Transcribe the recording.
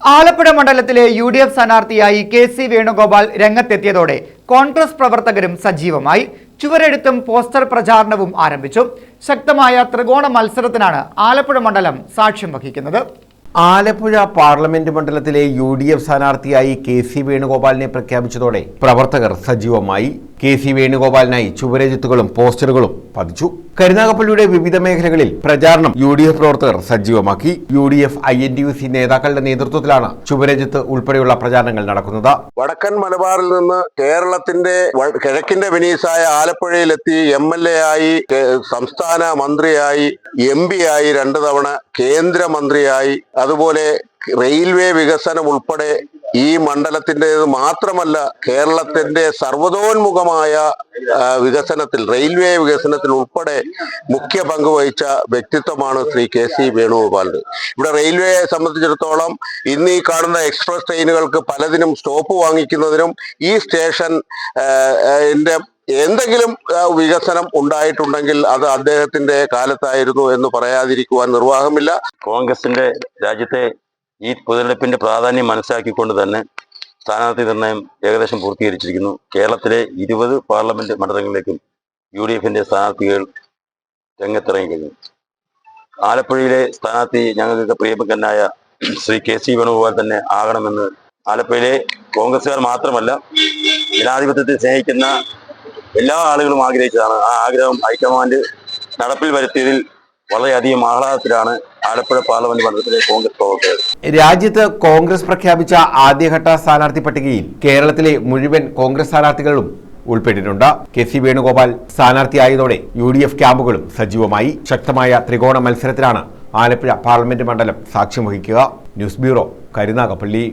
ആലപ്പുഴ മണ്ഡലത്തിലെ U D F സ്ഥാനാർത്ഥിയായി K C Venugopal രംഗത്തെത്തിയതോടെ കോൺഗ്രസ് പ്രവർത്തകരും സജീവമായി. ചുവരെഴുത്തും പോസ്റ്റർ പ്രചാരണവും ആരംഭിച്ചു. ശക്തമായ ത്രികോണ മത്സരത്തിനാണ് ആലപ്പുഴ മണ്ഡലം സാക്ഷ്യം വഹിക്കുന്നത്. ആലപ്പുഴ പാർലമെന്റ് മണ്ഡലത്തിലെ യു ഡി എഫ് സ്ഥാനാർത്ഥിയായി കെ സി വേണുഗോപാലിനെ പ്രഖ്യാപിച്ചതോടെ പ്രവർത്തകർ സജീവമായി. കെ സി വേണുഗോപാലിനായി ചുവരെഴുത്തുകളും പോസ്റ്ററുകളും പതിച്ചു. കരുനാഗപ്പള്ളിയുടെ വിവിധ മേഖലകളിൽ പ്രചാരണം യു ഡി എഫ് പ്രവർത്തകർ സജീവമാക്കി. U D F I N D U C നേതാക്കളുടെ നേതൃത്വത്തിലാണ് ശുഭരഞ്ജിത്ത് ഉൾപ്പെടെയുള്ള പ്രചാരണങ്ങൾ നടക്കുന്നത്. വടക്കൻ മലബാറിൽ നിന്ന് കേരളത്തിന്റെ കിഴക്കിന്റെ വെനീസായ ആലപ്പുഴയിലെത്തി എം എൽ എ ആയി സംസ്ഥാന മന്ത്രിയായി എം പി ആയി രണ്ടു തവണ കേന്ദ്രമന്ത്രിയായി അതുപോലെ റെയിൽവേ വികസനം ഉൾപ്പെടെ ഈ മണ്ഡലത്തിന്റെത് മാത്രമല്ല കേരളത്തിന്റെ സർവതോന്മുഖമായ വികസനത്തിൽ റെയിൽവേ വികസനത്തിൽ ഉൾപ്പെടെ മുഖ്യ പങ്ക് വഹിച്ച വ്യക്തിത്വമാണ് ശ്രീ കെ സി വേണുഗോപാലിന് ഇവിടെ റെയിൽവേയെ സംബന്ധിച്ചിടത്തോളം ഇന്ന് ഈ കാണുന്ന എക്സ്പ്രസ് ട്രെയിനുകൾക്ക് പലതിനും സ്റ്റോപ്പ് വാങ്ങിക്കുന്നതിനും ഈ സ്റ്റേഷൻ ആ, എന്തെങ്കിലും വികസനം ഉണ്ടായിട്ടുണ്ടെങ്കിൽ അത് അദ്ദേഹത്തിന്റെ കാലത്തായിരുന്നു എന്ന് പറയാതിരിക്കുവാൻ നിർവാഹമില്ല. കോൺഗ്രസിന്റെ രാജ്യത്തെ ഈ പൊതുതെടുപ്പിന്റെ പ്രാധാന്യം മനസ്സിലാക്കിക്കൊണ്ട് തന്നെ സ്ഥാനാർത്ഥി നിർണയം ഏകദേശം പൂർത്തീകരിച്ചിരിക്കുന്നു. കേരളത്തിലെ ഇരുപത് പാർലമെന്റ് മണ്ഡലങ്ങളിലേക്കും യു ഡി എഫിന്റെ സ്ഥാനാർത്ഥികൾ രംഗത്തിറങ്ങിക്കഴിഞ്ഞു ആലപ്പുഴയിലെ സ്ഥാനാർത്ഥി ഞങ്ങൾക്ക് പ്രിയമുഖനായ ശ്രീ കെ സി വേണുഗോപാൽ തന്നെ ആകണമെന്ന് ആലപ്പുഴയിലെ കോൺഗ്രസ്സുകാർ മാത്രമല്ല ജനാധിപത്യത്തെ സ്നേഹിക്കുന്ന എല്ലാ ആളുകളും ആഗ്രഹിച്ചതാണ്. ആ ആഗ്രഹം ഹൈക്കമാൻഡ് നടപ്പിൽ വരുത്തിയതിൽ വളരെയധികം ആഹ്ലാദത്തിലാണ് ആലപ്പുഴ പാർലമെന്റ് മണ്ഡലത്തിലെ കോൺഗ്രസ് പ്രവർത്തകർ. രാജ്യത്ത് കോൺഗ്രസ് പ്രഖ്യാപിച്ച ആദ്യഘട്ട സ്ഥാനാർത്ഥി പട്ടികയിൽ കേരളത്തിലെ മുഴുവൻ കോൺഗ്രസ് സ്ഥാനാർത്ഥികളും ഉൾപ്പെട്ടിട്ടുണ്ട്. കെ സി വേണുഗോപാൽ സ്ഥാനാർത്ഥിയായതോടെ യു ഡി എഫ് ക്യാമ്പുകളും സജീവമായി. ശക്തമായ ത്രികോണ മത്സരത്തിലാണ് ആലപ്പുഴ പാർലമെന്റ് മണ്ഡലം സാക്ഷ്യം വഹിക്കുക. News bureau Karunagappally.